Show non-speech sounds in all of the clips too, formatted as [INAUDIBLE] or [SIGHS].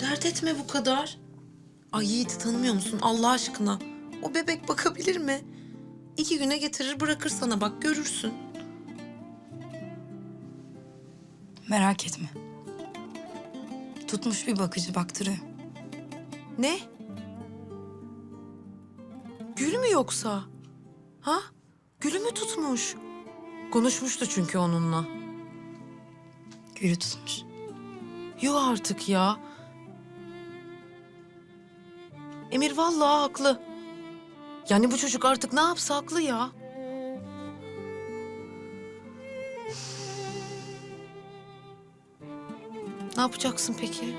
dert etme bu kadar. Ay Yiğit'i tanımıyor musun Allah aşkına? O bebek bakabilir mi? İki güne getirir bırakır sana bak görürsün. Merak etme. Tutmuş bir bakıcı baktırıyor. Ne? Gül mü yoksa? Ha? Gülü mü tutmuş? Konuşmuştu çünkü onunla. Gülü tutmuş. Yok artık ya. Emir vallahi haklı. Yani bu çocuk artık ne yapsa haklı ya. Ne yapacaksın peki?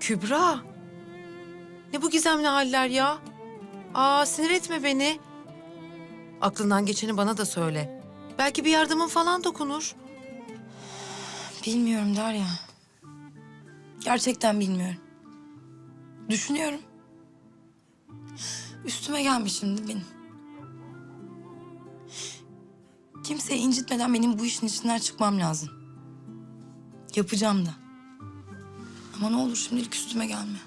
Kübra. Ne bu gizemli haller ya? Aa sinir etme beni. Aklından geçeni bana da söyle. Belki bir yardımın falan dokunur. Bilmiyorum Derya. Gerçekten bilmiyorum. Düşünüyorum. Üstüme gelmiş şimdi benim. Kimseyi incitmeden benim bu işin içinden çıkmam lazım. Yapacağım da. Ama ne olur şimdilik üstüme gelme.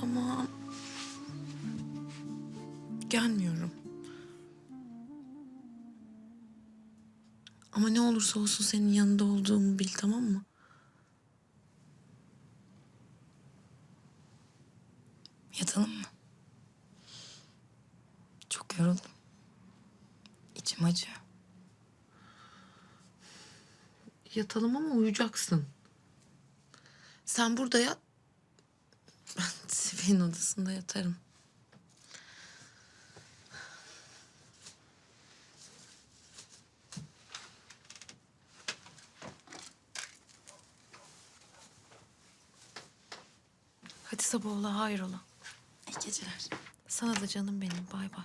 Tamam. Gelmiyorum. Ama ne olursa olsun senin yanında olduğumu bil tamam mı? Yatalım mı? Çok yoruldum. İçim acıyor. Yatalım ama uyuyacaksın. Sen burada yat. Ben [LAUGHS] Sibel'in odasında yatarım. Hadi sabah ola hayrola. İyi geceler. Sana da canım benim bay bay.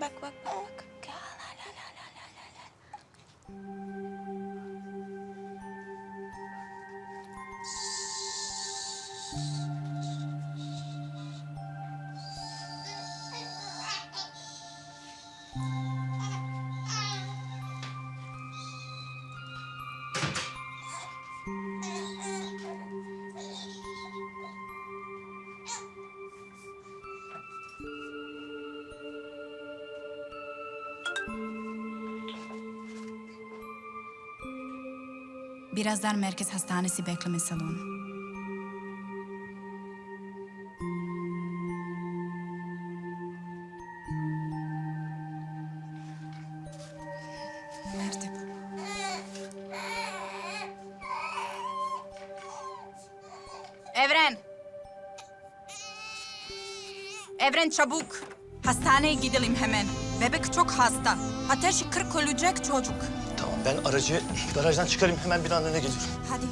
Bak bak bak bak. Birazdan Merkez Hastanesi bekleme salonu. Evren! Evren çabuk! Hastaneye gidelim hemen. Bebek çok hasta. Ateşi kırk ölecek çocuk. Ben aracı garajdan çıkarayım hemen bir an önce geliyorum. Hadi.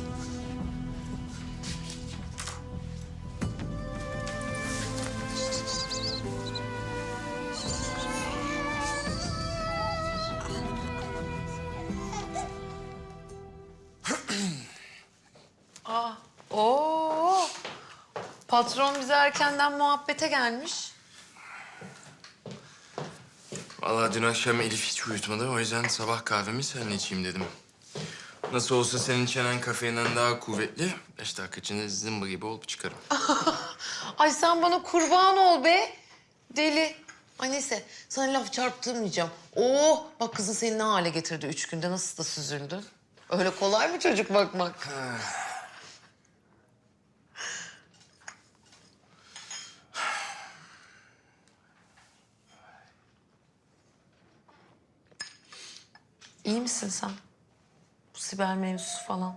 Oo. Patron bize erkenden muhabbete gelmiş. Vallahi dün akşam Elif hiç uyutmadı. O yüzden sabah kahvemi seninle içeyim dedim. Nasıl olsa senin çenen kafeinden daha kuvvetli. Beş dakika içinde zımba gibi olup çıkarım. [LAUGHS] Ay sen bana kurban ol be. Deli. Ay neyse sana laf çarptırmayacağım. Oo bak kızın seni ne hale getirdi üç günde nasıl da süzüldün. Öyle kolay mı çocuk bakmak? [SIGHS] İyi misin sen? Bu Sibel mevzusu falan.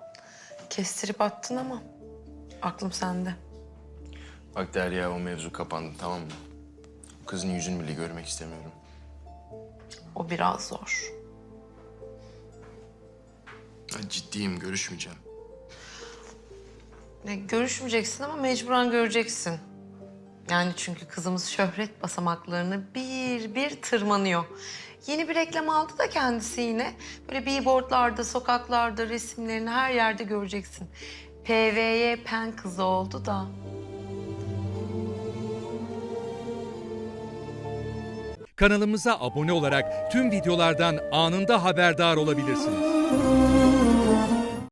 Kestirip attın ama aklım sende. Bak Derya o mevzu kapandı tamam mı? O kızın yüzünü bile görmek istemiyorum. O biraz zor. Ya ciddiyim görüşmeyeceğim. Ne, görüşmeyeceksin ama mecburen göreceksin. Yani çünkü kızımız şöhret basamaklarını bir bir tırmanıyor. Yeni bir reklam aldı da kendisi yine. Böyle billboardlarda, sokaklarda resimlerini her yerde göreceksin. PVY pen kızı oldu da. Kanalımıza abone olarak tüm videolardan anında haberdar olabilirsiniz.